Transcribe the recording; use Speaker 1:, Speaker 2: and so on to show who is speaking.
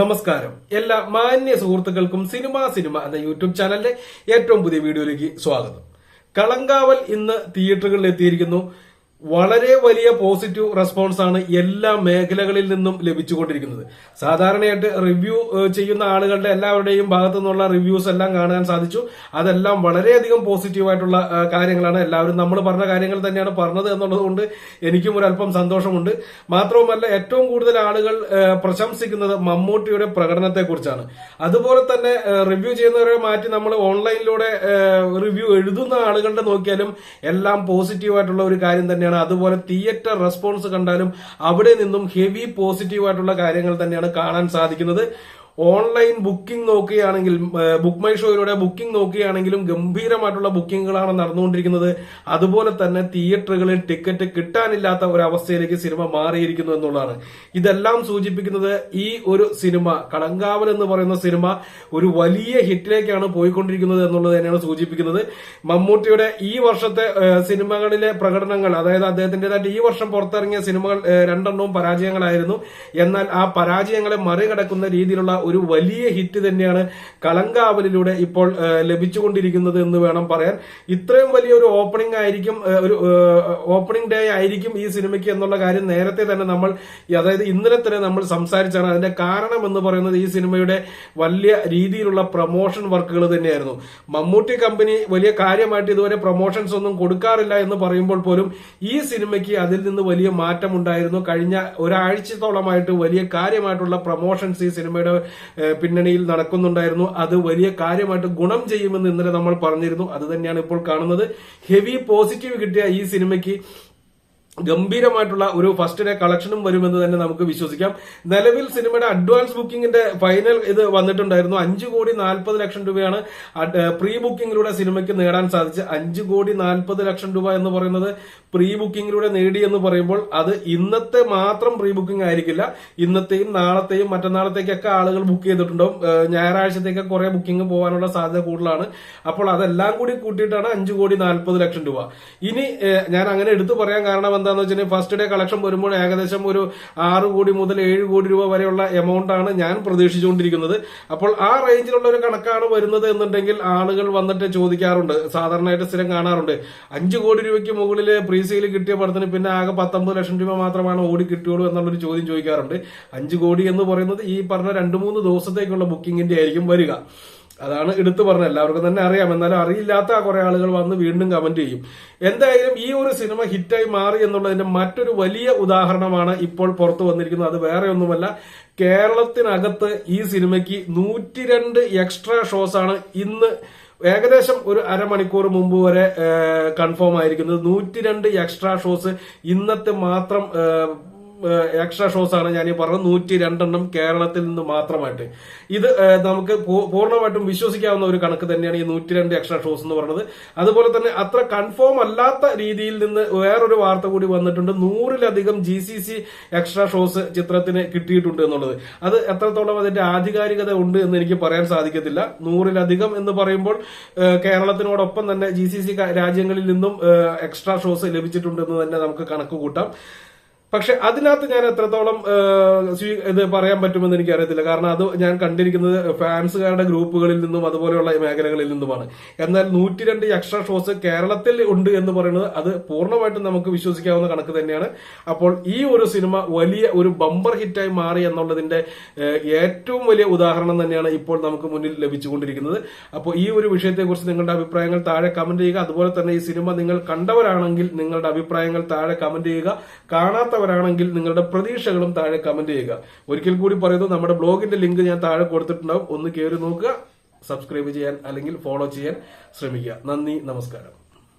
Speaker 1: നമസ്കാരം. എല്ലാ മാന്യ സുഹൃത്തുക്കൾക്കും സിനിമ സിനിമ എന്ന യൂട്യൂബ് ചാനലിന്റെ ഏറ്റവും പുതിയ വീഡിയോയിലേക്ക് സ്വാഗതം. കളങ്കാവൽ ഇന്ന് തിയേറ്ററുകളിൽ എത്തിയിരിക്കുന്നു. വളരെ വലിയ പോസിറ്റീവ് റെസ്പോൺസ് ആണ് എല്ലാ മേഖലകളിൽ നിന്നും ലഭിച്ചുകൊണ്ടിരിക്കുന്നത്. സാധാരണയായിട്ട് റിവ്യൂ ചെയ്യുന്ന ആളുകളുടെ എല്ലാവരുടെയും ഭാഗത്തു നിന്നുള്ള റിവ്യൂസ് എല്ലാം കാണാൻ സാധിച്ചു. അതെല്ലാം വളരെയധികം പോസിറ്റീവായിട്ടുള്ള കാര്യങ്ങളാണ്. എല്ലാവരും നമ്മൾ പറഞ്ഞ കാര്യങ്ങൾ തന്നെയാണ് പറഞ്ഞത് എന്നുള്ളത് കൊണ്ട് എനിക്കും ഒരു അല്പം സന്തോഷമുണ്ട്. മാത്രവുമല്ല ഏറ്റവും കൂടുതൽ ആളുകൾ പ്രശംസിക്കുന്നത് മമ്മൂട്ടിയുടെ പ്രകടനത്തെക്കുറിച്ചാണ്. അതുപോലെ തന്നെ റിവ്യൂ ചെയ്യുന്നവരെ മാറ്റി നമ്മൾ ഓൺലൈനിലൂടെ റിവ്യൂ എഴുതുന്ന ആളുകളുടെ നോക്കിയാലും എല്ലാം പോസിറ്റീവായിട്ടുള്ള ഒരു കാര്യം തന്നെയാണ് അതുപോലെ തിയേറ്റർ റെസ്പോൺസ് കണ്ടാലും അവിടെ നിന്നും ഹെവി പോസിറ്റീവ് ആയിട്ടുള്ള കാര്യങ്ങൾ തന്നെയാണ് കാണാൻ സാധിക്കുന്നത്. ഓൺലൈൻ ബുക്കിംഗ് നോക്കുകയാണെങ്കിൽ ബുക്ക് മൈ ഷോയിലൂടെ ബുക്കിംഗ് നോക്കുകയാണെങ്കിലും ഗംഭീരമായിട്ടുള്ള ബുക്കിങ്ങുകളാണ് നടന്നുകൊണ്ടിരിക്കുന്നത്. അതുപോലെ തന്നെ തിയേറ്ററുകളിൽ ടിക്കറ്റ് കിട്ടാനില്ലാത്ത ഒരു അവസ്ഥയിലേക്ക് സിനിമ മാറിയിരിക്കുന്നു എന്നുള്ളതാണ്. ഇതെല്ലാം സൂചിപ്പിക്കുന്നത് ഈ ഒരു സിനിമ കളങ്കാവൽ എന്ന് പറയുന്ന സിനിമ ഒരു വലിയ ഹിറ്റിലേക്കാണ് പോയിക്കൊണ്ടിരിക്കുന്നത് എന്നുള്ളത് തന്നെയാണ് സൂചിപ്പിക്കുന്നത്. മമ്മൂട്ടിയുടെ ഈ വർഷത്തെ സിനിമകളിലെ പ്രകടനങ്ങൾ അതായത് അദ്ദേഹത്തിന്റേതായിട്ട് ഈ വർഷം പുറത്തിറങ്ങിയ സിനിമകൾ രണ്ടെണ്ണവും പരാജയങ്ങളായിരുന്നു. എന്നാൽ ആ പരാജയങ്ങളെ മറികടക്കുന്ന രീതിയിലുള്ള ഒരു വലിയ ഹിറ്റ് തന്നെയാണ് കളങ്കാവലിലൂടെ ഇപ്പോൾ ലഭിച്ചുകൊണ്ടിരിക്കുന്നത് എന്ന് വേണം പറയാൻ. ഇത്രയും വലിയ ഒരു ഓപ്പണിംഗ് ആയിരിക്കും ഒരു ഓപ്പണിംഗ് ഡേ ആയിരിക്കും ഈ സിനിമയ്ക്ക് എന്നുള്ള കാര്യം നേരത്തെ തന്നെ നമ്മൾ അതായത് ഇന്നലെ തന്നെ നമ്മൾ സംസാരിച്ചാണ്. അതിന്റെ കാരണം എന്ന് പറയുന്നത് ഈ സിനിമയുടെ വലിയ രീതിയിലുള്ള പ്രൊമോഷൻ വർക്കുകൾ തന്നെയായിരുന്നു. മമ്മൂട്ടി കമ്പനി വലിയ കാര്യമായിട്ട് ഇതുവരെ പ്രൊമോഷൻസ് ഒന്നും കൊടുക്കാറില്ല എന്ന് പറയുമ്പോൾ പോലും ഈ സിനിമയ്ക്ക് അതിൽ നിന്ന് വലിയ മാറ്റമുണ്ടായിരുന്നു. കഴിഞ്ഞ ഒരാഴ്ചത്തോളമായിട്ട് വലിയ കാര്യമായിട്ടുള്ള പ്രൊമോഷൻസ് ഈ സിനിമയുടെ പിന്നണിയിൽ നടക്കുന്നുണ്ടായിരുന്നു. അത് വലിയ കാര്യമായിട്ട് ഗുണം ചെയ്യുമെന്ന് ഇന്നലെ നമ്മൾ പറഞ്ഞിരുന്നു. അത് തന്നെയാണ് ഇപ്പോൾ കാണുന്നത്. ഹെവി പോസിറ്റീവ് കിട്ടിയ ഈ സിനിമയ്ക്ക് ഗംഭീരമായിട്ടുള്ള ഒരു ഫസ്റ്റ് ഡേ കളക്ഷനും വരുമെന്ന് തന്നെ നമുക്ക് വിശ്വസിക്കാം. നിലവിൽ സിനിമയുടെ അഡ്വാൻസ് ബുക്കിംഗിന്റെ ഫൈനൽ ഇത് വന്നിട്ടുണ്ടായിരുന്നു. അഞ്ച് കോടി നാൽപ്പത് ലക്ഷം രൂപയാണ് പ്രീ ബുക്കിംഗിലൂടെ സിനിമയ്ക്ക് നേടാൻ സാധിച്ച അഞ്ച് കോടി നാൽപ്പത് ലക്ഷം രൂപ എന്ന് പറയുന്നത് പ്രീ ബുക്കിംഗിലൂടെ നേടി എന്ന് പറയുമ്പോൾ അത് ഇന്നത്തെ മാത്രം പ്രീ ബുക്കിംഗ് ആയിരിക്കില്ല. ഇന്നത്തെയും നാളത്തെയും മറ്റന്നാളത്തേക്കൊക്കെ ആളുകൾ ബുക്ക് ചെയ്തിട്ടുണ്ടാവും. ഞായറാഴ്ചത്തേക്ക് കുറെ ബുക്കിംഗ് പോകാനുള്ള സാധ്യത കൂടുതലാണ്. അപ്പോൾ അതെല്ലാം കൂടി കൂട്ടിയിട്ടാണ് അഞ്ചു കോടി നാൽപ്പത് ലക്ഷം രൂപ. ഇനി ഞാൻ അങ്ങനെ എടുത്തു പറയാൻ കാരണം എന്താണെന്ന് വെച്ചാൽ ഫസ്റ്റ് ഡേ കളക്ഷൻ വരുമ്പോൾ ഏകദേശം ഒരു ആറ് കോടി മുതൽ ഏഴ് കോടി രൂപ വരെയുള്ള എമൗണ്ട് ആണ് ഞാൻ പ്രതീക്ഷിച്ചുകൊണ്ടിരിക്കുന്നത്. അപ്പോൾ ആ റേഞ്ചിലുള്ള ഒരു കണക്കാണ് വരുന്നത് എന്നുണ്ടെങ്കിൽ ആളുകൾ വന്നിട്ട് ചോദിക്കാറുണ്ട്. സാധാരണയായിട്ട് സ്ഥിരം കാണാറുണ്ട്. അഞ്ച് കോടി രൂപയ്ക്ക് മുകളിൽ പ്രീസെയിൽ കിട്ടിയ പടത്തിന് പിന്നെ ആകെ പത്തൊമ്പത് ലക്ഷം രൂപ മാത്രമാണ് ഓടി കിട്ടുകയുള്ളൂ എന്നുള്ളൊരു ചോദ്യം ചോദിക്കാറുണ്ട്. അഞ്ച് കോടി എന്ന് പറയുന്നത് ഈ പറഞ്ഞ രണ്ട് മൂന്ന് ദിവസത്തേക്കുള്ള ബുക്കിംഗിന്റെ ആയിരിക്കും വരിക. അതാണ് എടുത്തു പറഞ്ഞത്. എല്ലാവർക്കും തന്നെ അറിയാം. എന്നാലും അറിയില്ലാത്ത കുറെ ആളുകൾ വന്ന് വീണ്ടും കമന്റ് ചെയ്യും. എന്തായാലും ഈ ഒരു സിനിമ ഹിറ്റായി മാറി എന്നുള്ളതിന്റെ മറ്റൊരു വലിയ ഉദാഹരണമാണ് ഇപ്പോൾ പുറത്തു വന്നിരിക്കുന്നത്. അത് വേറെ ഒന്നുമല്ല. കേരളത്തിനകത്ത് ഈ സിനിമയ്ക്ക് നൂറ്റിരണ്ട് എക്സ്ട്രാ ഷോസ് ആണ് ഇന്ന് ഏകദേശം ഒരു അരമണിക്കൂർ മുമ്പ് വരെ കൺഫേം ആയിരിക്കുന്നത്. നൂറ്റിരണ്ട് എക്സ്ട്രാ ഷോസ് ഇന്നത്തെ മാത്രം എക്സ്ട്രാ ഷോസ് ആണ് ഞാൻ ഈ പറഞ്ഞത് നൂറ്റി രണ്ടെണ്ണം കേരളത്തിൽ നിന്ന് മാത്രമായിട്ട്. ഇത് നമുക്ക് പൂർണമായിട്ടും വിശ്വസിക്കാവുന്ന ഒരു കണക്ക് തന്നെയാണ് ഈ നൂറ്റി രണ്ട് എക്സ്ട്രാ ഷോസ് എന്ന് പറയുന്നത് അതുപോലെ തന്നെ അത്ര കൺഫേം അല്ലാത്ത രീതിയിൽ നിന്ന് വേറൊരു വാർത്ത കൂടി വന്നിട്ടുണ്ട്. നൂറിലധികം G C C extra shows ചിത്രത്തിന് കിട്ടിയിട്ടുണ്ട് എന്നുള്ളത്. അത് എത്രത്തോളം അതിന്റെ ആധികാരികത ഉണ്ട് എന്ന് എനിക്ക് പറയാൻ സാധിക്കത്തില്ല. നൂറിലധികം എന്ന് പറയുമ്പോൾ കേരളത്തിനോടൊപ്പം തന്നെ ജി സി സി രാജ്യങ്ങളിൽ നിന്നും എക്സ്ട്രാ ഷോസ് ലഭിച്ചിട്ടുണ്ടെന്ന് തന്നെ നമുക്ക് കണക്ക് കൂട്ടാം. പക്ഷെ അതിനകത്ത് ഞാൻ എത്രത്തോളം ഇത് പറയാൻ പറ്റുമെന്ന് എനിക്ക് അറിയത്തില്ല കാരണം അത് ഞാൻ കണ്ടിരിക്കുന്നത് ഫാൻസുകാരുടെ ഗ്രൂപ്പുകളിൽ നിന്നും അതുപോലെയുള്ള മേഖലകളിൽ നിന്നുമാണ്. എന്നാൽ നൂറ്റിരണ്ട് എക്സ്ട്രാ ഷോസ് കേരളത്തിൽ ഉണ്ട് എന്ന് പറയുന്നത് അത് പൂർണമായിട്ടും നമുക്ക് വിശ്വസിക്കാവുന്ന കണക്ക് തന്നെയാണ്. അപ്പോൾ ഈ ഒരു സിനിമ വലിയ ഒരു ബമ്പർ ഹിറ്റായി മാറി എന്നുള്ളതിന്റെ ഏറ്റവും വലിയ ഉദാഹരണം തന്നെയാണ് ഇപ്പോൾ നമുക്ക് മുന്നിൽ ലഭിച്ചുകൊണ്ടിരിക്കുന്നത്. അപ്പോൾ ഈ ഒരു വിഷയത്തെക്കുറിച്ച് നിങ്ങളുടെ അഭിപ്രായങ്ങൾ താഴെ കമന്റ് ചെയ്യുക. അതുപോലെ തന്നെ ഈ സിനിമ നിങ്ങൾ കണ്ടവരാണെങ്കിൽ നിങ്ങളുടെ അഭിപ്രായങ്ങൾ താഴെ കമന്റ് ചെയ്യുക. കാണാത്തവരാണെങ്കിൽ നിങ്ങളുടെ പ്രതീക്ഷകളും താഴെ കമന്റ് ചെയ്യുക. ഒരിക്കൽ കൂടി പറയുന്നു നമ്മുടെ ബ്ലോഗിന്റെ ലിങ്ക് ഞാൻ താഴെ കൊടുത്തിട്ടുണ്ടാവും. ഒന്ന് കയറി നോക്കുക സബ്സ്ക്രൈബ് ചെയ്യാൻ അല്ലെങ്കിൽ ഫോളോ ചെയ്യാൻ ശ്രമിക്കുക. നന്ദി നമസ്കാരം.